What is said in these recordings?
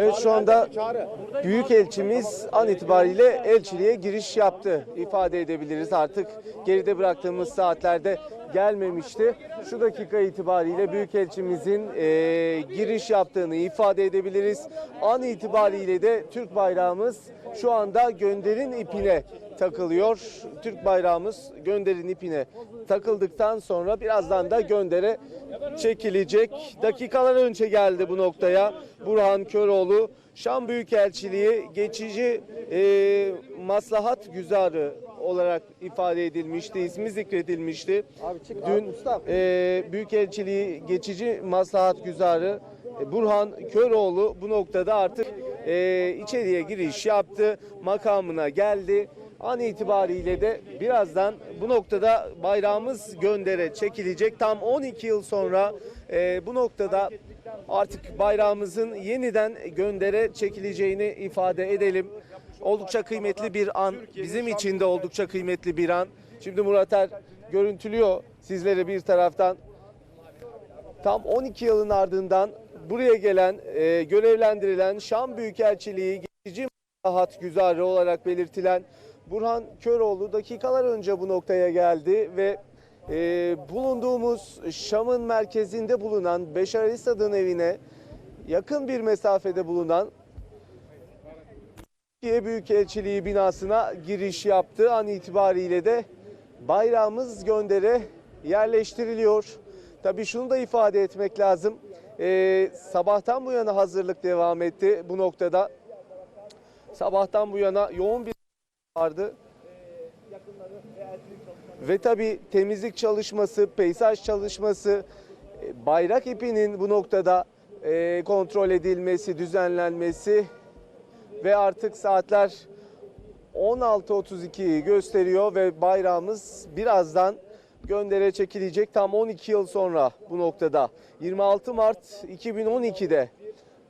Evet şu anda Büyükelçimiz an itibariyle elçiliğe giriş yaptı ifade edebiliriz artık. Geride bıraktığımız saatlerde gelmemişti. Şu dakika itibariyle Büyükelçimizin e, giriş yaptığını ifade edebiliriz. An itibariyle de Türk bayrağımız şu anda gönderin ipine takılıyor. Türk bayrağımız gönderin ipine takıldıktan sonra birazdan da göndere çekilecek. Dakikalar önce geldi bu noktaya Burhan Köroğlu. Şam Büyükelçiliği geçici e, maslahat güzarı olarak ifade edilmişti, ismi zikredilmişti. Dün e, Büyükelçiliği geçici maslahat güzarı e, Burhan Köroğlu bu noktada artık e, içeriye giriş yaptı, makamına geldi. An itibariyle de birazdan bu noktada bayrağımız göndere çekilecek. Tam 12 yıl sonra e, bu noktada artık bayrağımızın yeniden göndere çekileceğini ifade edelim. Oldukça kıymetli bir an. Bizim için de oldukça kıymetli bir an. Şimdi Murat Er görüntülüyor sizleri bir taraftan. Tam 12 yılın ardından buraya gelen, e, görevlendirilen Şam Büyükelçiliği geçici maslahat güzarı olarak belirtilen Burhan Köroğlu dakikalar önce bu noktaya geldi ve e, bulunduğumuz Şam'ın merkezinde bulunan Beşar Esad'ın evine yakın bir mesafede bulunan Türkiye Büyükelçiliği binasına giriş yaptı. An itibariyle de bayrağımız göndere yerleştiriliyor. Tabii şunu da ifade etmek lazım. Ee, sabahtan bu yana hazırlık devam etti bu noktada. Sabahtan bu yana yoğun bir vardı. Ve tabii temizlik çalışması, peyzaj çalışması, e, bayrak ipinin bu noktada e, kontrol edilmesi, düzenlenmesi ve artık saatler 16.32'yi gösteriyor ve bayrağımız birazdan göndere çekilecek. Tam 12 yıl sonra bu noktada 26 Mart 2012'de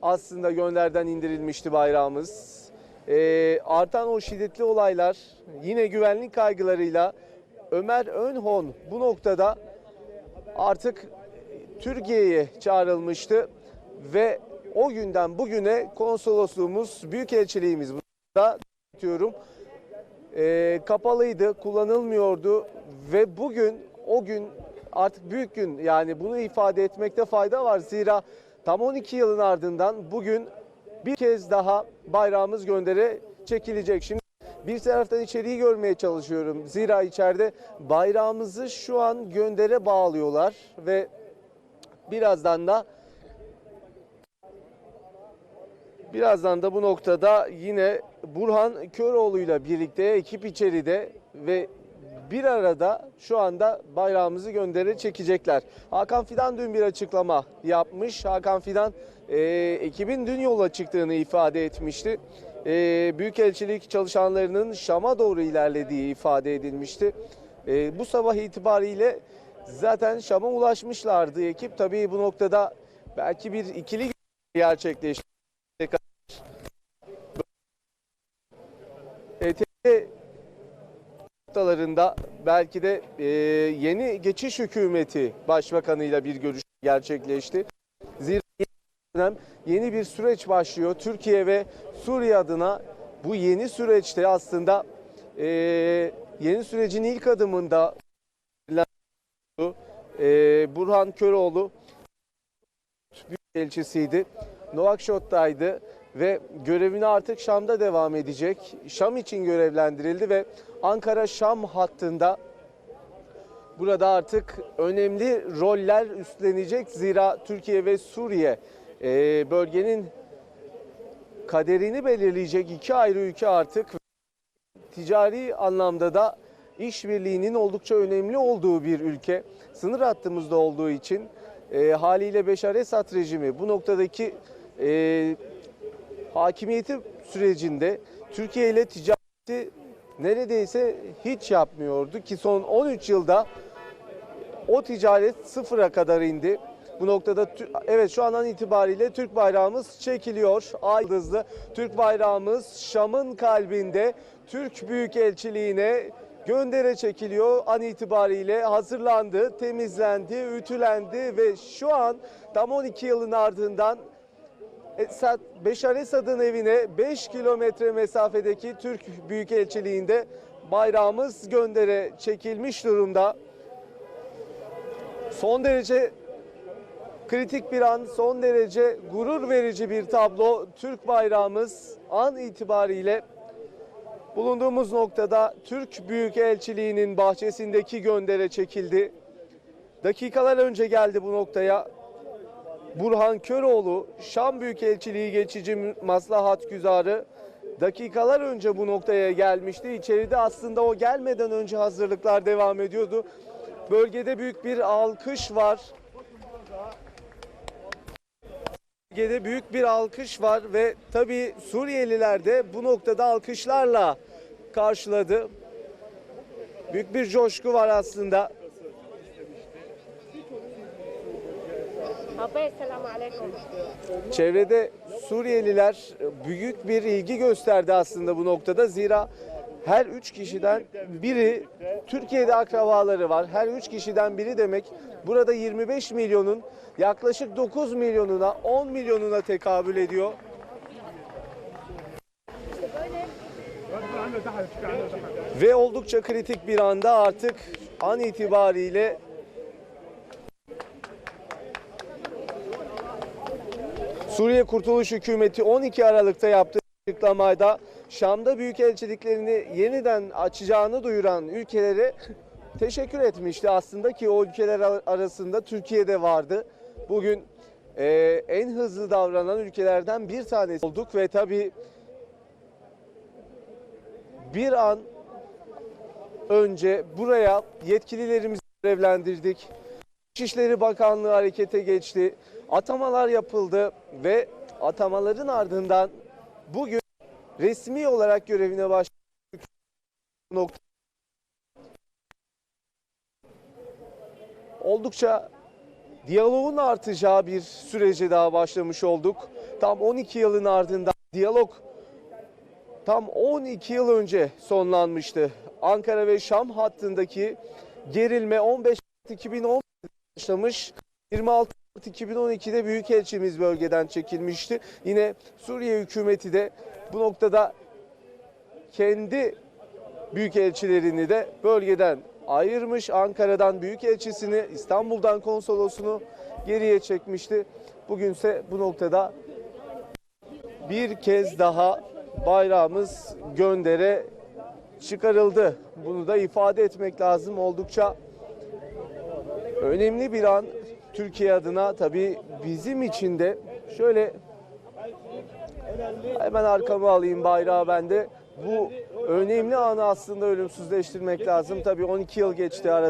aslında gönderden indirilmişti bayrağımız. Ee, artan o şiddetli olaylar yine güvenlik kaygılarıyla Ömer Önhon bu noktada artık Türkiye'ye çağrılmıştı ve o günden bugüne konsolosluğumuz, büyükelçiliğimiz burada diyorum e, kapalıydı, kullanılmıyordu ve bugün o gün artık büyük gün yani bunu ifade etmekte fayda var. Zira tam 12 yılın ardından bugün bir kez daha bayrağımız göndere çekilecek. Şimdi bir taraftan içeriği görmeye çalışıyorum. Zira içeride bayrağımızı şu an göndere bağlıyorlar ve birazdan da Birazdan da bu noktada yine Burhan Köroğlu'yla birlikte ekip içeride ve bir arada şu anda bayrağımızı göndere çekecekler. Hakan Fidan dün bir açıklama yapmış. Hakan Fidan e, ekibin dün yola çıktığını ifade etmişti. E, Büyükelçilik çalışanlarının Şam'a doğru ilerlediği ifade edilmişti. E, bu sabah itibariyle zaten Şam'a ulaşmışlardı ekip. Tabii bu noktada belki bir ikili gerçekleşti. ETT noktalarında belki de e, yeni geçiş hükümeti başbakanıyla bir görüş gerçekleşti. Zira yeni bir süreç başlıyor. Türkiye ve Suriye adına bu yeni süreçte aslında e, yeni sürecin ilk adımında e, Burhan Köroğlu elçisiydi. Nouakchot'taydı ve görevine artık Şam'da devam edecek. Şam için görevlendirildi ve Ankara-Şam hattında burada artık önemli roller üstlenecek. Zira Türkiye ve Suriye e, bölgenin kaderini belirleyecek iki ayrı ülke artık. Ticari anlamda da işbirliğinin oldukça önemli olduğu bir ülke. Sınır hattımızda olduğu için e, haliyle Beşar Esad rejimi bu noktadaki e, hakimiyeti sürecinde Türkiye ile ticareti neredeyse hiç yapmıyordu ki son 13 yılda o ticaret sıfıra kadar indi. Bu noktada evet şu andan itibariyle Türk bayrağımız çekiliyor. Ay yıldızlı Türk bayrağımız Şam'ın kalbinde Türk Büyükelçiliğine göndere çekiliyor. An itibariyle hazırlandı, temizlendi, ütülendi ve şu an tam 12 yılın ardından Esad, Beşar Esad'ın evine 5 kilometre mesafedeki Türk Büyükelçiliğinde bayrağımız göndere çekilmiş durumda. Son derece kritik bir an, son derece gurur verici bir tablo. Türk bayrağımız an itibariyle bulunduğumuz noktada Türk Büyükelçiliğinin bahçesindeki göndere çekildi. Dakikalar önce geldi bu noktaya. Burhan Köroğlu, Şam Büyükelçiliği geçici maslahat güzarı dakikalar önce bu noktaya gelmişti. İçeride aslında o gelmeden önce hazırlıklar devam ediyordu. Bölgede büyük bir alkış var. Bölgede büyük bir alkış var ve tabii Suriyeliler de bu noktada alkışlarla karşıladı. Büyük bir coşku var aslında. Çevrede Suriyeliler büyük bir ilgi gösterdi aslında bu noktada. Zira her üç kişiden biri Türkiye'de akrabaları var. Her üç kişiden biri demek burada 25 milyonun yaklaşık 9 milyonuna 10 milyonuna tekabül ediyor. Ve oldukça kritik bir anda artık an itibariyle Suriye Kurtuluş Hükümeti 12 Aralık'ta yaptığı açıklamada Şam'da büyükelçiliklerini yeniden açacağını duyuran ülkelere teşekkür etmişti. Aslında ki o ülkeler ar- arasında Türkiye'de vardı. Bugün e, en hızlı davranan ülkelerden bir tanesi olduk ve tabii bir an önce buraya yetkililerimizi görevlendirdik. İçişleri Bakanlığı harekete geçti. Atamalar yapıldı ve atamaların ardından bugün resmi olarak görevine başladık. Oldukça diyaloğun artacağı bir sürece daha başlamış olduk. Tam 12 yılın ardından diyalog tam 12 yıl önce sonlanmıştı. Ankara ve Şam hattındaki gerilme 15 Mart 2010 başlamış. 26 Mart 2012'de Büyükelçimiz bölgeden çekilmişti. Yine Suriye hükümeti de bu noktada kendi büyükelçilerini de bölgeden ayırmış. Ankara'dan büyükelçisini, İstanbul'dan konsolosunu geriye çekmişti. Bugünse bu noktada bir kez daha bayrağımız göndere çıkarıldı. Bunu da ifade etmek lazım. Oldukça önemli bir an Türkiye adına tabii bizim için de şöyle hemen arkama alayım bayrağı ben de. Bu önemli anı aslında ölümsüzleştirmek lazım. Tabii 12 yıl geçti arada.